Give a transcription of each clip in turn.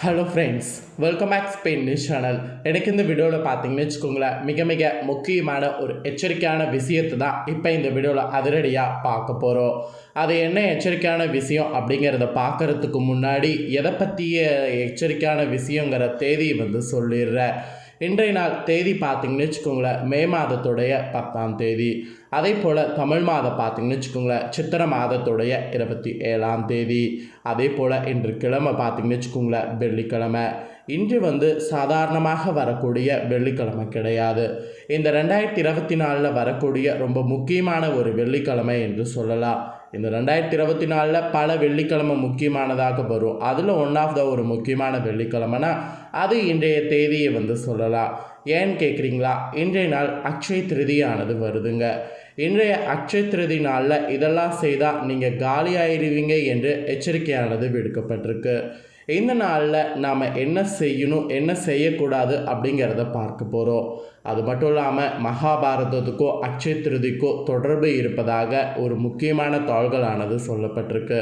Hello friends welcome back Spain news channel எனக்கு இந்த வீடியோவில் பார்த்தீங்கன்னு வச்சுக்கோங்களேன் மிக மிக முக்கியமான ஒரு எச்சரிக்கையான விஷயத்தை தான் இப்போ இந்த வீடியோவில் அதிரடியாக பார்க்க போகிறோம் அது என்ன எச்சரிக்கையான விஷயம் அப்படிங்கிறத பார்க்கறதுக்கு முன்னாடி எதை பற்றிய எச்சரிக்கையான விஷயங்கிற தேதியை வந்து சொல்லிடுறேன். இன்றைய நாள் தேதி பார்த்தீங்கன்னு வச்சுக்கோங்களேன் மே மாதத்துடைய பத்தாம் தேதி. அதே போல் தமிழ் மாதம் பார்த்தீங்கன்னு வச்சுக்கோங்களேன் சித்திரை மாதத்துடைய இருபத்தி ஏழாம் தேதி. அதே போல் இன்று கிழமை பார்த்தீங்கன்னு வச்சுக்கோங்களேன் வெள்ளிக்கிழமை. இன்று வந்து சாதாரணமாக வரக்கூடிய வெள்ளிக்கிழமை கிடையாது. இந்த ரெண்டாயிரத்தி இருபத்தி நாலில் வரக்கூடிய ரொம்ப முக்கியமான ஒரு வெள்ளிக்கிழமை என்று சொல்லலாம். இந்த ரெண்டாயிரத்தி இருபத்தி நாலில் பல வெள்ளிக்கிழமை முக்கியமானதாக வரும். அதில் ஒன் ஆஃப் த ஒரு முக்கியமான வெள்ளிக்கிழமைனா அது இன்றைய தேதியை வந்து சொல்லலாம். ஏன்னு கேட்குறீங்களா இன்றைய நாள் அக்ஷய திருதியானது வருதுங்க. இன்றைய அக்ஷய திருதி நாளில் இதெல்லாம் செய்தால் நீங்கள் காலியாயிருவீங்க என்று எச்சரிக்கையானது விடுக்கப்பட்டிருக்கு. இந்த நாளில் நாம் என்ன செய்யணும் என்ன செய்யக்கூடாது அப்படிங்கிறத பார்க்க போகிறோம் அது மட்டும் இல்லாமல் மகாபாரதத்துக்கோ அக்ஷய திருதிக்கோ தொடர்பு இருப்பதாக ஒரு முக்கியமான தாள்களானது சொல்லப்பட்டிருக்கு.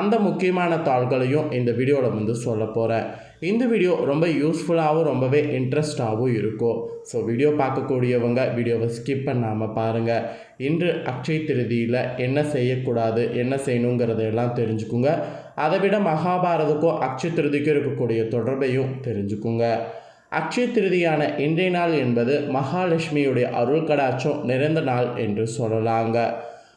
அந்த முக்கியமான தாள்களையும் இந்த வீடியோவில் வந்து சொல்ல போகிறேன் இந்த வீடியோ ரொம்ப யூஸ்ஃபுல்லாகவும் ரொம்பவே இன்ட்ரெஸ்டாகவும் இருக்கும். ஸோ வீடியோ பார்க்கக்கூடியவங்க வீடியோவை ஸ்கிப் பண்ணாமல் பாருங்கள் இன்று அக்ஷய திருதியில் என்ன செய்யக்கூடாது என்ன செய்யணுங்கிறதையெல்லாம் தெரிஞ்சுக்குங்க. அதை விட மகாபாரதுக்கும் அக்ஷய திருதிக்கும் இருக்கக்கூடிய தொடர்பையும் தெரிஞ்சுக்குங்க. அக்ஷய திருதியான இன்றைய நாள் என்பது மகாலட்சுமியுடைய அருள் கடாட்சம் நிறைந்த நாள் என்று சொல்லலாங்க.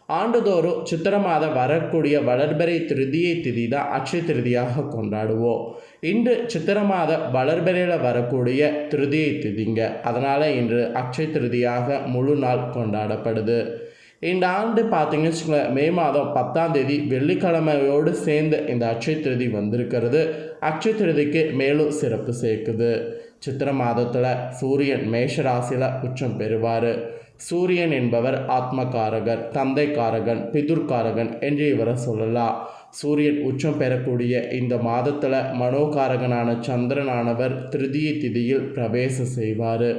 ஆண்டுதோறும் சித்திர மாதம் வரக்கூடிய வளர்பறை திருதியை திதி தான் அக்ஷய திருதியாக கொண்டாடுவோம். இன்று சித்திர மாத வளர்பறையில் வரக்கூடிய திருதியை திதிங்க. அதனால் இன்று அக்ஷய திருதியாக முழு நாள் கொண்டாடப்படுது. இந்த ஆண்டு பார்த்தீங்கன்னு வச்சுக்கோங்களேன் மே மாதம் பத்தாம் தேதி வெள்ளிக்கிழமையோடு சேர்ந்து இந்த அக்ஷய திருதி வந்திருக்கிறது. அக்ஷய திருதிக்கு மேலும் சிறப்பு சேர்க்குது. சித்திர மாதத்தில் சூரியன் மேஷ ராசியில் உச்சம் பெறுவார். சூரியன் என்பவர் ஆத்மகாரகர் தந்தைக்காரகன் பிதுர்காரகன் என்று இவரை சொல்லலாம். சூரியன் உச்சம் பெறக்கூடிய இந்த மாதத்தில் மனோகாரகனான சந்திரனானவர் திருதிய திதியில் பிரவேசம் செய்வார்.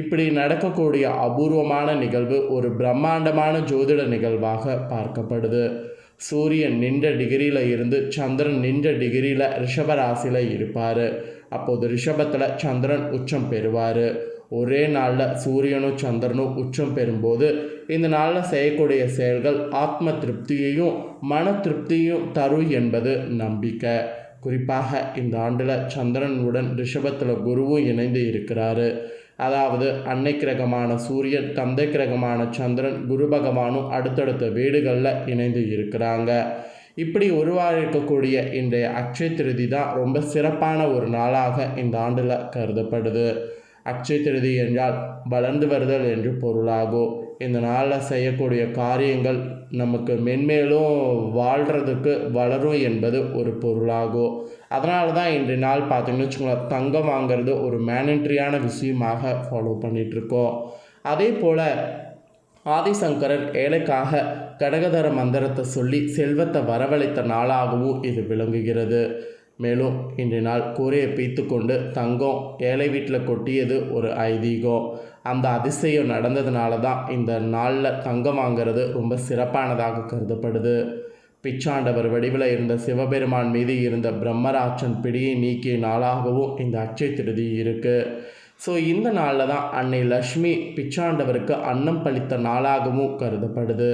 இப்படி நடக்கக்கூடிய அபூர்வமான நிகழ்வு ஒரு பிரம்மாண்டமான ஜோதிட நிகழ்வாக பார்க்கப்படுது. சூரியன் நின்ற டிகிரியில் இருந்து சந்திரன் நின்ற டிகிரியில் ரிஷபராசியில் இருப்பார். அப்போது ரிஷபத்தில் சந்திரன் உச்சம் பெறுவார். ஒரே நாளில் சூரியனும் சந்திரனும் உச்சம் பெறும்போது இந்த நாளில் செய்யக்கூடிய செயல்கள் ஆத்ம திருப்தியையும் மன திருப்தியையும் தரும் என்பது நம்பிக்கை. குறிப்பாக இந்த ஆண்டில் சந்திரனுடன் ரிஷபத்தில் குருவும் இணைந்து இருக்கிறாரு. அதாவது அன்னை கிரகமான சூரியன் தந்தை கிரகமான சந்திரன் குரு பகவானும் அடுத்தடுத்த வீடுகளில் இணைந்து இருக்கிறாங்க. இப்படி உருவாயிருக்கக்கூடிய இன்றைய அக்ஷய திருதி தான் ரொம்ப சிறப்பான ஒரு நாளாக இந்த ஆண்டில் கருதப்படுது. அக்ஷய திருதி என்றால் வளர்ந்து வருதல் என்று பொருளாகும். இந்த நாளில் செய்யக்கூடிய காரியங்கள் நமக்கு மென்மேலும் வாழ்கிறதுக்கு வளரும் என்பது ஒரு பொருளாகும் அதனால தான் இன்றைய நாள் பார்த்தீங்கன்னு வச்சுக்கோங்களேன் தங்கம் வாங்கிறது ஒரு மேனன்ட்ரியான விஷயமாக ஃபாலோ பண்ணிகிட்ருக்கோம் அதே போல் ஆதிசங்கரர் ஏழைக்காக கடகதர மந்திரத்தை சொல்லி செல்வத்தை வரவழைத்த நாளாகவும் இது விளங்குகிறது. மேலும் இன்றைய நாள் கூரையை பீத்து கொண்டு தங்கம் ஏழை வீட்டில் கொட்டியது ஒரு ஐதீகம். அந்த அதிசயம் நடந்ததுனால தான் இந்த நாளில் தங்கம் வாங்கிறது ரொம்ப சிறப்பானதாக கருதப்படுது. பிச்சாண்டவர் வடிவில் இருந்த சிவபெருமான் மீது இருந்த பிரம்மராட்சன் பிடியை நீக்கிய நாளாகவும் இந்த அச்சை திருதி இருக்குது ஸோ இந்த நாளில் தான் அன்னை லக்ஷ்மி பிச்சாண்டவருக்கு அன்னம் பளித்த நாளாகவும் கருதப்படுது.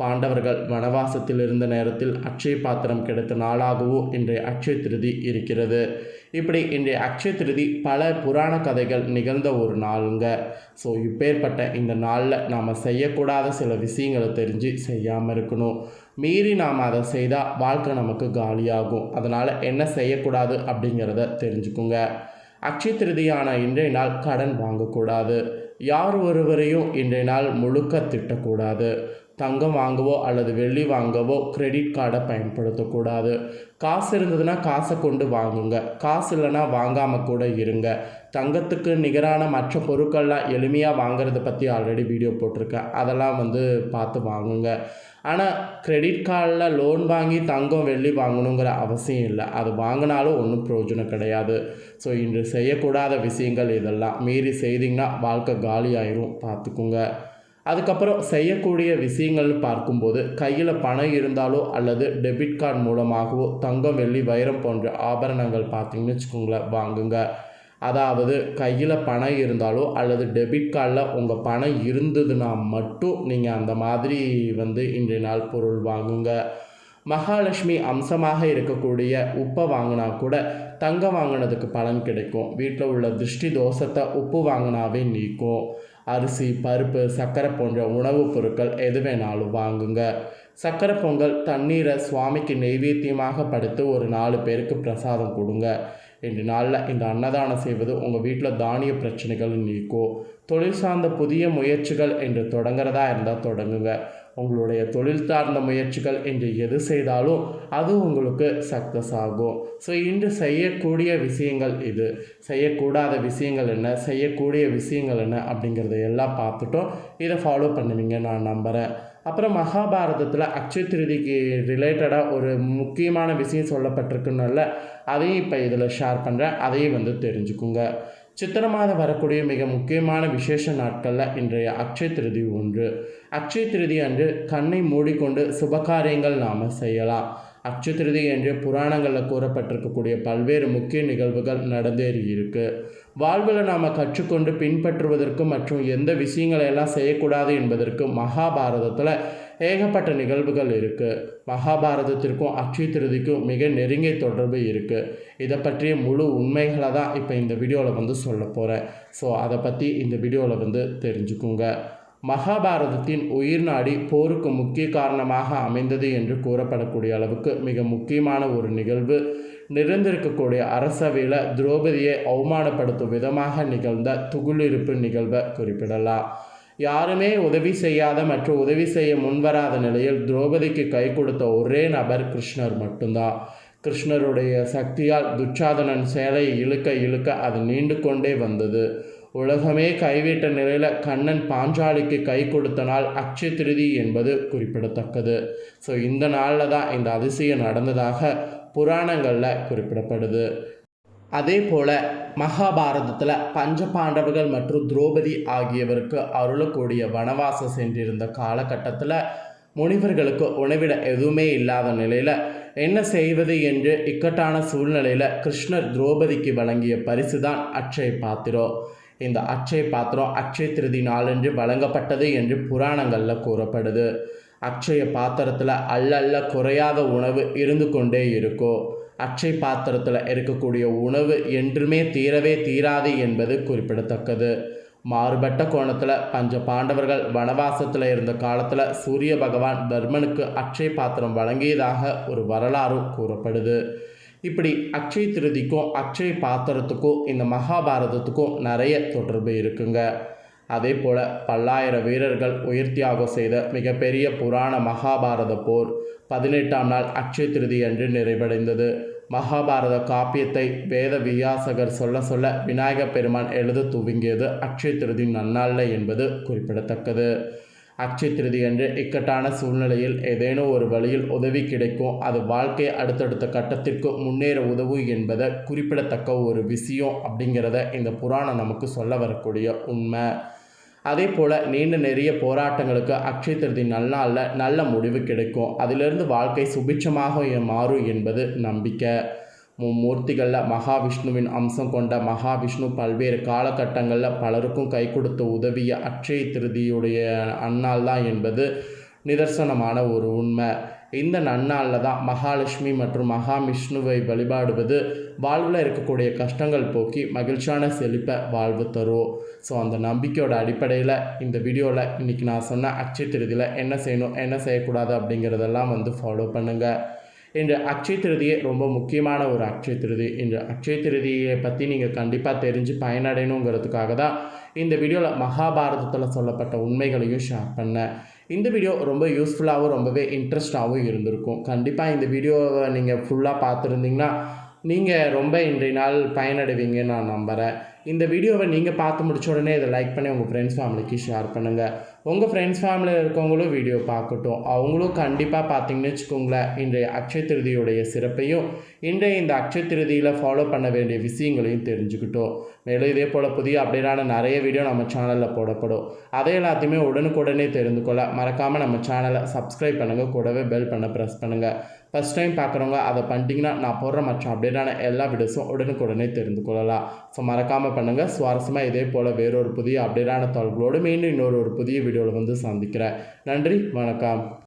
பாண்டவர்கள் வனவாசத்தில் இருந்த நேரத்தில் அக்ஷய பாத்திரம் கிடைத்த நாளாகவும் இன்றைய அக்ஷய திருதி இருக்கிறது. இப்படி இன்றைய அக்ஷய திருதி பல புராண கதைகள் நிகழ்ந்த ஒரு நாளுங்க. ஸோ இப்பேற்பட்ட இந்த நாளில் நாம் செய்யக்கூடாத சில விஷயங்களை தெரிஞ்சு செய்யாமல் இருக்கணும். மீறி நாம் அதை செய்தால் வாழ்க்கை நமக்கு காலியாகும். அதனால் என்ன செய்யக்கூடாது அப்படிங்கிறத தெரிஞ்சுக்குங்க. அக்ஷய திருதியான இன்றைய நாள் கடன் வாங்கக்கூடாது. யார் ஒருவரையும் இன்றைய நாள் முழுக்க திட்டக்கூடாது. தங்கம் வாங்கவோ அல்லது வெள்ளி வாங்கவோ கிரெடிட் கார்டை பயன்படுத்தக்கூடாது. காசு இருந்ததுன்னா காசை கொண்டு வாங்குங்க. காசு இல்லைன்னா வாங்காமல் கூட இருங்க. தங்கத்துக்கு நிகரான மற்ற பொருட்கள்லாம் எளிமையாக வாங்குறத பற்றி ஆல்ரெடி வீடியோ போட்டிருக்கேன். அதெல்லாம் வந்து பார்த்து வாங்குங்க. ஆனால் கிரெடிட் கார்டில் லோன் வாங்கி தங்கம் வெள்ளி வாங்கணுங்கிற அவசியம் இல்லை. அது வாங்கினாலும் ஒன்றும் பிரயோஜனம் கிடையாது. ஸோ இன்று செய்யக்கூடாத விஷயங்கள் இதெல்லாம். மீறி செய்திங்கன்னா வாழ்க்கை காலி ஆயிரும் பார்த்துக்குங்க. அதுக்கப்புறம் செய்யக்கூடிய விஷயங்கள்னு பார்க்கும்போது கையில் பணம் இருந்தாலோ அல்லது டெபிட் கார்டு மூலமாகவோ தங்கம் வெள்ளி வைரம் போன்ற ஆபரணங்கள் பார்த்தீங்கன்னு வச்சுக்கோங்களேன் வாங்குங்க. அதாவது கையில் பணம் இருந்தாலோ அல்லது டெபிட் கார்டில் உங்கள் பணம் இருந்ததுன்னா மட்டும் நீங்கள் அந்த மாதிரி வந்து இன்றைய நாள் பொருள் வாங்குங்க. மகாலட்சுமி அம்சமாக இருக்கக்கூடிய உப்பை வாங்கினா கூட தங்கம் வாங்கினதுக்கு பலன் கிடைக்கும். வீட்டில் உள்ள திருஷ்டி தோஷத்தை உப்பு வாங்கினாவே நீக்கும். அரிசி பருப்பு சர்க்கரை போன்ற உணவுப் பொருட்கள் எது வேணாலும் வாங்குங்க. சர்க்கரை பொங்கல் தண்ணீரை சுவாமிக்கு நெய்வேத்தியமாக படுத்து ஒரு நாலு பேருக்கு பிரசாதம் கொடுங்க. இன்று நாளில் இந்த அன்னதானம் செய்வது உங்கள் வீட்டில் தானிய பிரச்சனைகள் நீக்கும் தொழில் சார்ந்த புதிய முயற்சிகள் என்று தொடங்குறதா இருந்தால் தொடங்குங்க. உங்களுடைய தொழில் சார்ந்த முயற்சிகள் என்று எது செய்தாலும் அது உங்களுக்கு சக்ஸஸ் ஆகும். ஸோ இன்று செய்யக்கூடிய விஷயங்கள் இது. செய்யக்கூடாத விஷயங்கள் என்ன? செய்யக்கூடிய விஷயங்கள் என்ன? அப்படிங்கிறத எல்லாம் பார்த்துட்டோம். இதை ஃபாலோ பண்ணுவீங்க நான் நம்புகிறேன் அப்புறம் மகாபாரதத்தில் அக்ஷய திருதிக்கு ரிலேட்டடாக ஒரு முக்கியமான விஷயம் சொல்லப்பட்டிருக்குன்னால அதையும் இப்போ இதில் ஷேர் பண்ணுறேன் அதையும் வந்து தெரிஞ்சுக்குங்க. சித்திரை மாதம் வரக்கூடிய மிக முக்கியமான விசேஷ நாட்களில் இன்றைய அக்ஷய திருதி ஒன்று. அக்ஷய திருதி அன்று கண்ணை மூடிக்கொண்டு சுபகாரியங்கள் நாம் செய்யலாம். அச்சுத்திருதி திருதி என்று புராணங்களில் கூறப்பட்டிருக்கக்கூடிய பல்வேறு முக்கிய நிகழ்வுகள் நடந்தேறி இருக்கு வாழ்வில் நாம் கற்றுக்கொண்டு பின்பற்றுவதற்கு மற்றும் எந்த விஷயங்களை எல்லாம் செய்யக்கூடாது என்பதற்கு மகாபாரதத்தில் ஏகப்பட்ட நிகழ்வுகள் இருக்குது மகாபாரதத்திற்கும் அக்ஷய திருதிக்கும் மிக நெருங்கிய தொடர்பு இருக்குது இதை பற்றிய முழு உண்மைகளை தான் இப்போ இந்த வீடியோவில் வந்து சொல்ல போகிறேன் ஸோ அதை பற்றி இந்த வீடியோவில் வந்து தெரிஞ்சுக்குங்க. மகாபாரதத்தின் உயிர் நாடி போருக்கு முக்கிய காரணமாக அமைந்தது என்று கூறப்படக்கூடிய அளவுக்கு மிக முக்கியமான ஒரு நிகழ்வு. நிறைந்திருக்கக்கூடிய அரசவையில் திரௌபதியை அவமானப்படுத்தும் விதமாக நிகழ்ந்த துகுளிருப்பு நிகழ்வை குறிப்பிடலாம். யாருமே உதவி செய்யாத மற்றும் உதவி செய்ய முன்வராத நிலையில் திரௌபதிக்கு கை கொடுத்த ஒரே நபர் கிருஷ்ணர் மட்டும்தான். கிருஷ்ணருடைய சக்தியால் துச்சாதனன் சேலையை இழுக்க இழுக்க அது நீண்டு கொண்டே வந்தது. உலகமே கைவிட்ட நிலையில் கண்ணன் பாஞ்சாலிக்கு கை கொடுத்த நாள் அக்ஷய திருதி என்பது குறிப்பிடத்தக்கது. ஸோ இந்த நாளில் தான் இந்த அதிசயம் நடந்ததாக புராணங்களில் குறிப்பிடப்படுது. அதே போல் மகாபாரதத்தில் பஞ்ச பாண்டவர்கள் மற்றும் திரௌபதி ஆகியவருக்கு அருளக்கூடிய வனவாசம் சென்றிருந்த காலகட்டத்தில் முனிவர்களுக்கு உணவிட எதுவுமே இல்லாத நிலையில் என்ன செய்வது என்று இக்கட்டான சூழ்நிலையில் கிருஷ்ணர் திரௌபதிக்கு வழங்கிய பரிசு தான் அட்சய பாத்திரம் இந்த அக்ஷய பாத்திரம் அக்ஷய திருதி நாளன்று வழங்கப்பட்டது என்று புராணங்களில் கூறப்படுது. அக்ஷய பாத்திரத்தில் அல்லல்ல குறையாத உணவு இருந்து கொண்டே இருக்கும் அக்ஷய பாத்திரத்தில் இருக்கக்கூடிய உணவு என்றுமே தீரவே தீராது என்பது குறிப்பிடத்தக்கது. மாறுபட்ட கோணத்தில் பஞ்ச பாண்டவர்கள் வனவாசத்தில் இருந்த காலத்தில் சூரிய பகவான் தர்மனுக்கு அக்ஷய பாத்திரம் வழங்கியதாக ஒரு வரலாறும் கூறப்படுது. இப்படி அக்ஷய திருதிக்கும் அக்ஷய பாத்திரத்துக்கும் இந்த மகாபாரதத்துக்கும் நிறைய தொடர்பு இருக்குங்க. அதே போல் பல்லாயிரம் வீரர்கள் உயிர் தியாகம் செய்த மிகப்பெரிய புராண மகாபாரத போர் பதினெட்டாம் நாள் அக்ஷய திருதி அன்று நிறைவடைந்தது. மகாபாரத காப்பியத்தை வேத வியாசகர் சொல்ல சொல்ல விநாயகப் பெருமான் எழுத துவங்கியது அக்ஷய திருதி நன்னாளில் என்பது குறிப்பிடத்தக்கது. அக்ஷய திருதி என்று இக்கட்டான சூழ்நிலையில் ஏதேனும் ஒரு வழியில் உதவி கிடைக்கும் அது வாழ்க்கை அடுத்தடுத்த கட்டத்திற்கு முன்னேற உதவும் என்பதை குறிப்பிடத்தக்க ஒரு விஷயம் அப்படிங்கிறத இந்த புராணம் நமக்கு சொல்ல வரக்கூடிய உண்மை. அதே போல் நீண்ட நிறைய போராட்டங்களுக்கு அக்ஷய திருதி நல்லாளில் நல்ல முடிவு கிடைக்கும். அதிலிருந்து வாழ்க்கை சுபிட்சமாக மாறும் என்பது நம்பிக்கை. மும்மூர்த்திகளில் மகாவிஷ்ணுவின் அம்சம் கொண்ட மகாவிஷ்ணு பல்வேறு காலகட்டங்களில் பலருக்கும் கை கொடுத்த உதவிய அக்ஷய திருதியுடைய அந்நாள் தான் என்பது நிதர்சனமான ஒரு உண்மை. இந்த நன்னாளில் தான் மகாலட்சுமி மற்றும் மகாவிஷ்ணுவை வழிபாடுவது வாழ்வில் இருக்கக்கூடிய கஷ்டங்கள் போக்கி மகிழ்ச்சியான செழிப்பை வாழ்வு தரும். ஸோ அந்த நம்பிக்கையோட அடிப்படையில் இந்த வீடியோவில் இன்றைக்கி நான் சொன்ன அச்சத்திருதியில் திருதியில் என்ன செய்யணும் என்ன செய்யக்கூடாது அப்படிங்கிறதெல்லாம் வந்து ஃபாலோ பண்ணுங்கள் இன்று அக்ஷய திருதியை ரொம்ப முக்கியமான ஒரு அக்ஷய திருதி. இன்று அக்ஷய திருதியை பற்றி நீங்கள் கண்டிப்பாக தெரிஞ்சு பயனடையணுங்கிறதுக்காக தான் இந்த வீடியோவில் மகாபாரதத்தில் சொல்லப்பட்ட உண்மைகளையும் ஷேர் பண்ணேன். இந்த வீடியோ ரொம்ப யூஸ்ஃபுல்லாகவும் ரொம்பவே இன்ட்ரெஸ்டாகவும் இருந்திருக்கும். கண்டிப்பாக இந்த வீடியோவை நீங்கள் ஃபுல்லாக பார்த்துருந்தீங்கன்னா நீங்கள் ரொம்ப இன்றைய நாள் பயனடைவீங்கன்னு நான் நம்புகிறேன் இந்த வீடியோவை நீங்கள் பார்த்து முடிச்ச உடனே இதை லைக் பண்ணி உங்கள் ஃப்ரெண்ட்ஸ் ஃபேமிலிக்கு ஷேர் பண்ணுங்கள் உங்கள் ஃப்ரெண்ட்ஸ் ஃபேமிலியில் இருக்கவங்களும் வீடியோ பார்க்கட்டும். அவங்களும் கண்டிப்பாக பார்த்தீங்கன்னு வச்சுக்கோங்களேன் இன்றைய அக்ஷய திருதியுடைய சிறப்பையும் இன்றைய இந்த அக்ஷய திருதியில் ஃபாலோ பண்ண வேண்டிய விஷயங்களையும் தெரிஞ்சுக்கிட்டோம். மேலும் இதே போல் புதிய அப்டேட்டான நிறைய வீடியோ நம்ம சேனலில் போடப்படும். அதை எல்லாத்தையுமே உடனுக்குடனே தெரிந்து கொள்ள மறக்காமல் நம்ம சேனலை சப்ஸ்கிரைப் பண்ணுங்கள் கூடவே பெல் பண்ண ப்ரெஸ் பண்ணுங்கள் ஃபஸ்ட் டைம் பார்க்குறவங்க அதை பண்ணிட்டீங்கன்னா நான் போடுற மற்ற அப்டேட்டான எல்லா வீடியோஸும் உடனுக்குடனே தெரிந்து கொள்ளலாம். ஸோ மறக்காமல் மறக்காமல் பண்ணுங்கள் சுவாரஸ்யமாக இதே போல் வேறொரு புதிய அப்டேட்டான தகவல்களோடு மீண்டும் இன்னொரு ஒரு புதிய வீடியோவில் வந்து சந்திக்கிறேன். நன்றி. வணக்கம்.